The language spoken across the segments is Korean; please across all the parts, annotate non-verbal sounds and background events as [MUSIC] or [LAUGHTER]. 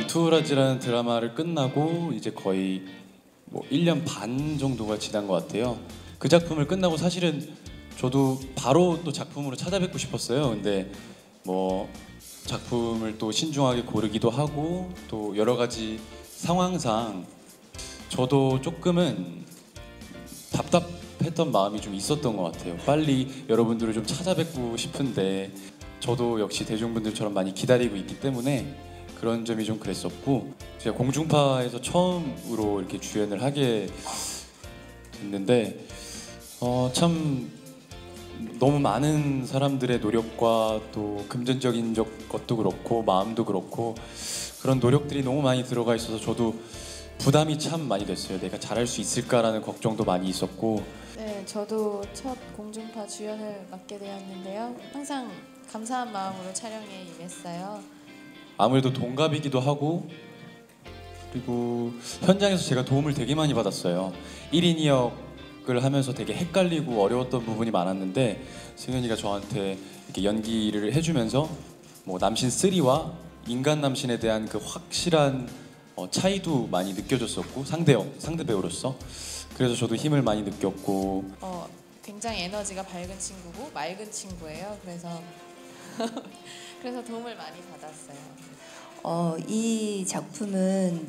안투라지라는 드라마를 끝나고 이제 거의 뭐 1년 반 정도가 지난 것 같아요. 그 작품을 끝나고 사실은 저도 바로 또 작품으로 찾아뵙고 싶었어요. 근데 뭐 작품을 또 신중하게 고르기도 하고 또 여러 가지 상황상 저도 조금은 답답했던 마음이 좀 있었던 것 같아요. 빨리 여러분들을 좀 찾아뵙고 싶은데 저도 역시 대중분들처럼 많이 기다리고 있기 때문에 그런 점이 좀 그랬었고 제가 공중파에서 처음으로 이렇게 주연을 하게 됐는데 어, 참 너무 많은 사람들의 노력과 또 금전적인 적- 것도 그렇고 마음도 그렇고 그런 노력들이 너무 많이 들어가 있어서 저도 부담이 참 많이 됐어요. 내가 잘할 수 있을까라는 걱정도 많이 있었고 네, 저도 첫 공중파 주연을 맡게 되었는데요. 항상 감사한 마음으로 촬영에 임했어요. 아무래도 동갑이기도 하고 그리고 현장에서 제가 도움을 되게 많이 받았어요. 1인 2역을 하면서 되게 헷갈리고 어려웠던 부분이 많았는데 승현이가 저한테 이렇게 연기를 해주면서 뭐 남신 3와 인간 남신에 대한 그 확실한 어, 차이도 많이 느껴졌었고 상대 상대 배우로서 그래서 저도 힘을 많이 느꼈고 어, 굉장히 에너지가 밝은 친구고 맑은 친구예요. 그래서 [LAUGHS] 그래서 도움을 많이 받았어요. 어, 이 작품은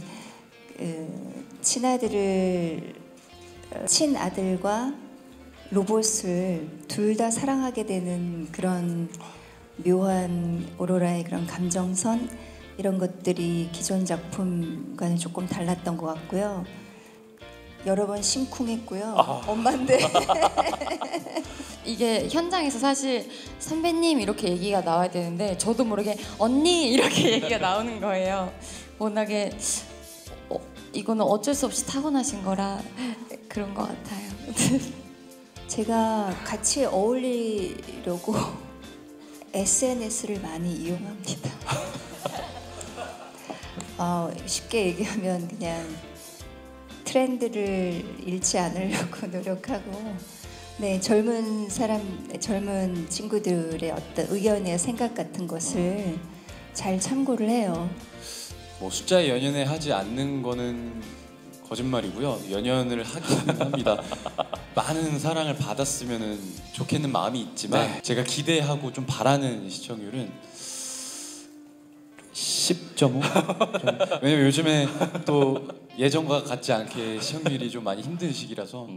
그 친아들을 친아들과 로봇을 둘 다 사랑하게 되는 그런 묘한 오로라의 그런 감정선 이런 것들이 기존 작품과는 조금 달랐던 것 같고요. 여러 번 심쿵했고요. 엄마인데 [LAUGHS] 이게 현장에서 사실 선배님 이렇게 얘기가 나와야 되는데 저도 모르게 언니 이렇게 [LAUGHS] 얘기가 나오는 거예요. 워낙에 어, 이거는 어쩔 수 없이 타고나신 거라 그런 것 같아요. [LAUGHS] 제가 같이 어울리려고 [LAUGHS] SNS를 많이 이용합니다. 어, 쉽게 얘기하면 그냥 트렌드를 잃지 않으려고 노력하고 네 젊은 사람 젊은 친구들의 어떤 의견이나 생각 같은 것을 잘 참고를 해요. 뭐 숫자에 연연해 하지 않는 거는 거짓말이고요. 연연을 하긴 [LAUGHS] 합니다. 많은 사랑을 받았으면 좋겠는 마음이 있지만 제가 기대하고 좀 바라는 시청률은 10.5? 왜냐면 요즘에 또 예전과 같지 않게 시청률이 좀 많이 힘든 시기라서